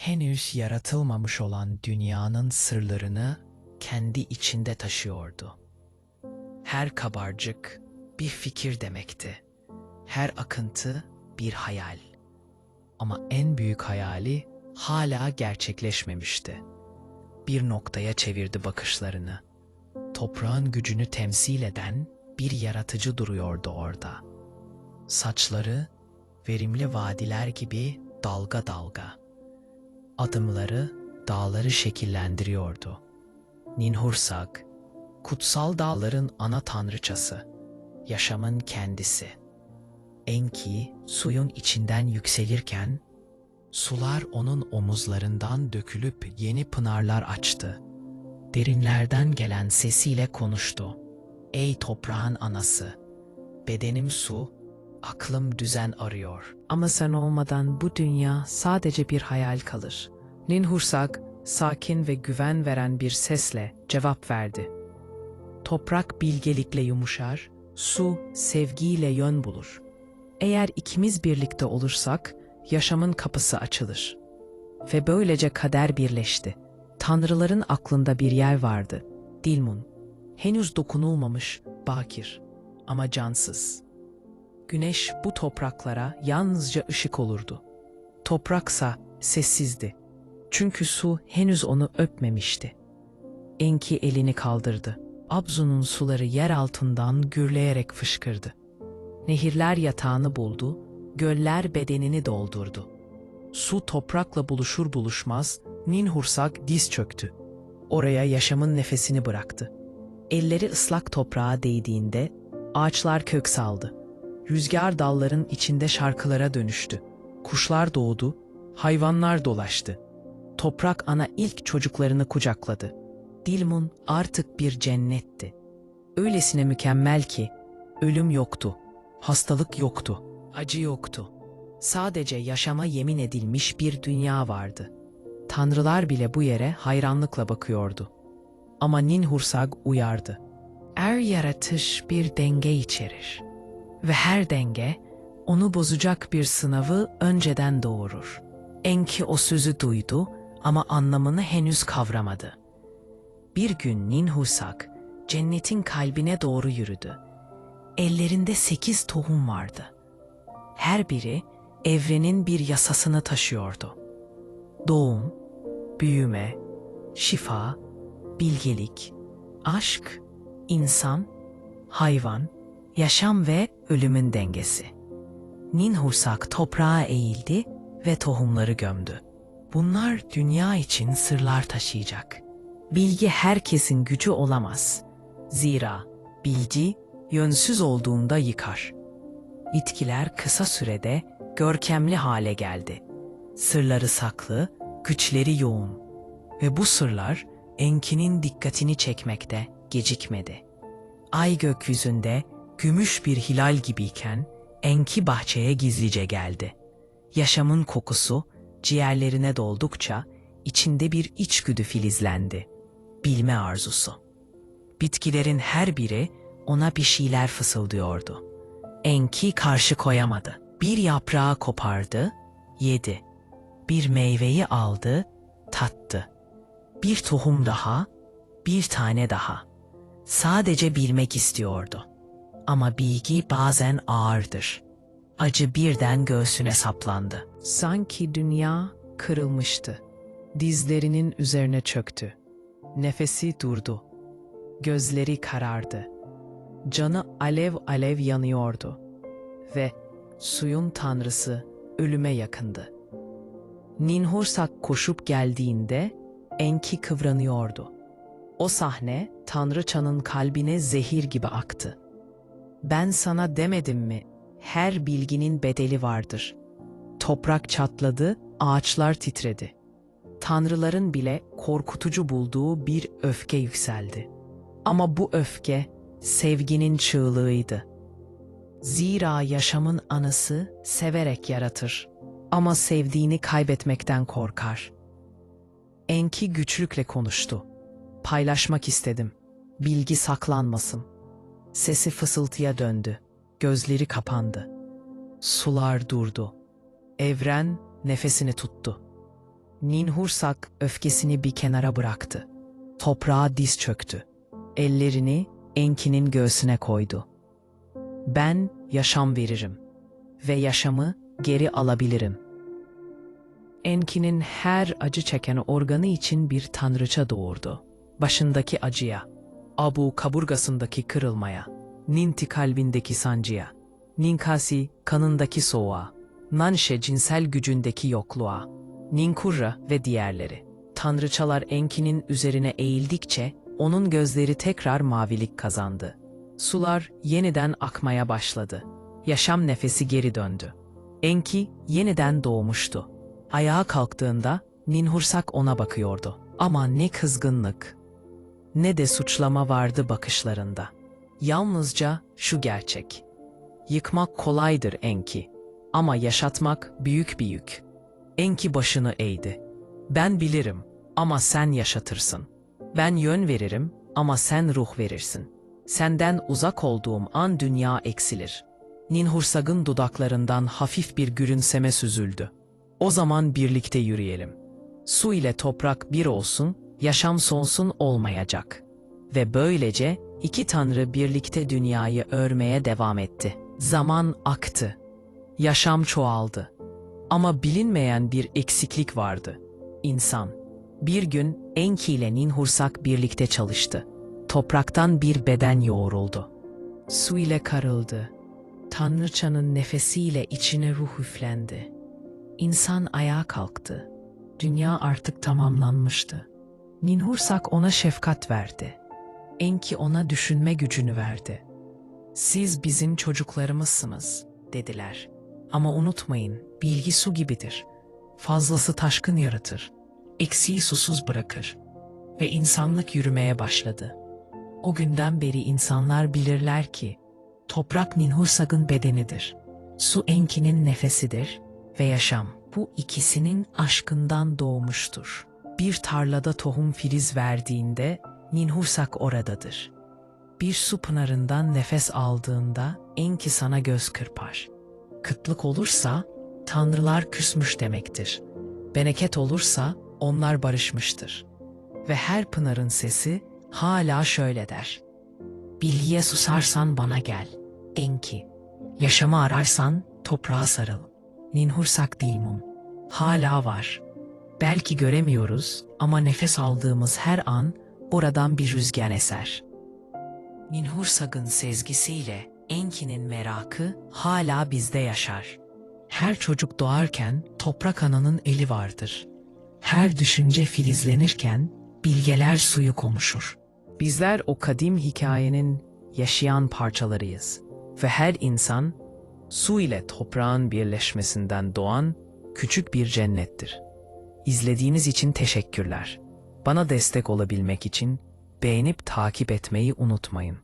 henüz yaratılmamış olan dünyanın sırlarını kendi içinde taşıyordu. Her kabarcık bir fikir demekti. Her akıntı bir hayal. Ama en büyük hayali hala gerçekleşmemişti. Bir noktaya çevirdi bakışlarını. Toprağın gücünü temsil eden bir yaratıcı duruyordu orada. Saçları verimli vadiler gibi dalga dalga. Adımları dağları şekillendiriyordu. Ninhursak, kutsal dağların ana tanrıçası, yaşamın kendisi. Enki suyun içinden yükselirken, sular onun omuzlarından dökülüp yeni pınarlar açtı. Derinlerden gelen sesiyle konuştu. Ey toprağın anası, bedenim su, aklım düzen arıyor. Ama sen olmadan bu dünya sadece bir hayal kalır. Ninhursak, sakin ve güven veren bir sesle cevap verdi. Toprak bilgelikle yumuşar, su sevgiyle yön bulur. Eğer ikimiz birlikte olursak, yaşamın kapısı açılır. Ve böylece kader birleşti. Tanrıların aklında bir yer vardı. Dilmun. Henüz dokunulmamış, bakir ama cansız. Güneş bu topraklara yalnızca ışık olurdu. Topraksa sessizdi. Çünkü su henüz onu öpmemişti. Enki elini kaldırdı. Abzu'nun suları yer altından gürleyerek fışkırdı. Nehirler yatağını buldu, göller bedenini doldurdu. Su toprakla buluşur buluşmaz Ninhursak diz çöktü. Oraya yaşamın nefesini bıraktı. Elleri ıslak toprağa değdiğinde ağaçlar kök saldı. Rüzgar dalların içinde şarkılara dönüştü. Kuşlar doğdu, hayvanlar dolaştı. Toprak ana ilk çocuklarını kucakladı. Dilmun artık bir cennetti. Öylesine mükemmel ki ölüm yoktu, hastalık yoktu, acı yoktu. Sadece yaşama yemin edilmiş bir dünya vardı. Tanrılar bile bu yere hayranlıkla bakıyordu. Ama Ninhursag uyardı. Er yaratış bir denge içerir ve her denge onu bozacak bir sınavı önceden doğurur. Enki o sözü duydu ama anlamını henüz kavramadı. Bir gün Ninhusak cennetin kalbine doğru yürüdü. Ellerinde sekiz tohum vardı. Her biri evrenin bir yasasını taşıyordu. Doğum, büyüme, şifa, bilgelik, aşk, insan, hayvan, yaşam ve ölümün dengesi. Ninhusak toprağa eğildi ve tohumları gömdü. Bunlar dünya için sırlar taşıyacak. Bilgi herkesin gücü olamaz. Zira bilgi yönsüz olduğunda yıkar. Bitkiler kısa sürede görkemli hale geldi. Sırları saklı, güçleri yoğun. Ve bu sırlar Enki'nin dikkatini çekmekte gecikmedi. Ay gökyüzünde gümüş bir hilal gibiyken Enki bahçeye gizlice geldi. Yaşamın kokusu ciğerlerine doldukça içinde bir içgüdü filizlendi. Bilme arzusu. Bitkilerin her biri ona bir şeyler fısıldıyordu. Enki karşı koyamadı. Bir yaprağı kopardı, yedi. Bir meyveyi aldı, tattı. Bir tohum daha, bir tane daha. Sadece bilmek istiyordu. Ama bilgi bazen ağırdır. Acı birden göğsüne saplandı. Sanki dünya kırılmıştı. Dizlerinin üzerine çöktü. Nefesi durdu. Gözleri karardı. Canı alev alev yanıyordu. Ve suyun tanrısı ölüme yakındı. Ninhursak koşup geldiğinde Enki kıvranıyordu. O sahne tanrıçanın kalbine zehir gibi aktı. Ben sana demedim mi? Her bilginin bedeli vardır. Toprak çatladı, ağaçlar titredi. Tanrıların bile korkutucu bulduğu bir öfke yükseldi. Ama bu öfke sevginin çığlığıydı. Zira yaşamın anısı severek yaratır ama sevdiğini kaybetmekten korkar. Enki güçlükle konuştu. Paylaşmak istedim. Bilgi saklanmasın. Sesi fısıltıya döndü. Gözleri kapandı. Sular durdu. Evren nefesini tuttu. Ninhursak öfkesini bir kenara bıraktı. Toprağa diz çöktü. Ellerini Enki'nin göğsüne koydu. Ben yaşam veririm ve yaşamı geri alabilirim. Enki'nin her acı çeken organı için bir tanrıça doğurdu. Başındaki acıya, Abu kaburgasındaki kırılmaya, Ninti kalbindeki sancıya, Ninkasi kanındaki soğuğa, Nanshe cinsel gücündeki yokluğa, Ninkurra ve diğerleri. Tanrıçalar Enki'nin üzerine eğildikçe onun gözleri tekrar mavilik kazandı. Sular yeniden akmaya başladı. Yaşam nefesi geri döndü. Enki yeniden doğmuştu. Ayağa kalktığında Ninhursak ona bakıyordu. Ama ne kızgınlık, ne de suçlama vardı bakışlarında. Yalnızca şu gerçek. Yıkmak kolaydır Enki ama yaşatmak büyük bir yük. Enki başını eğdi. Ben bilirim ama sen yaşatırsın. Ben yön veririm ama sen ruh verirsin. Senden uzak olduğum an dünya eksilir. Ninhursag'ın dudaklarından hafif bir gülümseme süzüldü. O zaman birlikte yürüyelim. Su ile toprak bir olsun, yaşam sonsun olmayacak. Ve böylece iki tanrı birlikte dünyayı örmeye devam etti. Zaman aktı. Yaşam çoğaldı. Ama bilinmeyen bir eksiklik vardı. İnsan. Bir gün Enki ile Ninhursak birlikte çalıştı. Topraktan bir beden yoğruldu. Su ile karıldı. Tanrıçanın nefesiyle içine ruh üflendi. İnsan ayağa kalktı. Dünya artık tamamlanmıştı. Ninhursak ona şefkat verdi. Enki ona düşünme gücünü verdi. Siz bizim çocuklarımızsınız, dediler. Ama unutmayın, bilgi su gibidir. Fazlası taşkın yaratır. Eksiği susuz bırakır. Ve insanlık yürümeye başladı. O günden beri insanlar bilirler ki, toprak Ninhursag'ın bedenidir. Su Enki'nin nefesidir ve yaşam bu ikisinin aşkından doğmuştur. Bir tarlada tohum filiz verdiğinde Ninhursak oradadır. Bir su pınarından nefes aldığında Enki sana göz kırpar. Kıtlık olursa tanrılar küsmüş demektir. Bereket olursa onlar barışmıştır. Ve her pınarın sesi hala şöyle der. Bilgiye susarsan bana gel. Enki. Yaşamı ararsan toprağa sarıl. Ninhursak Dilmum. Hala var. Belki göremiyoruz ama nefes aldığımız her an oradan bir rüzgar eser. Ninhursag'ın sezgisiyle Enki'nin merakı hala bizde yaşar. Her çocuk doğarken toprak ananın eli vardır. Her düşünce filizlenirken bilgeler suyu konuşur. Bizler o kadim hikayenin yaşayan parçalarıyız ve her insan su ile toprağın birleşmesinden doğan küçük bir cennettir. İzlediğiniz için teşekkürler. Bana destek olabilmek için beğenip takip etmeyi unutmayın.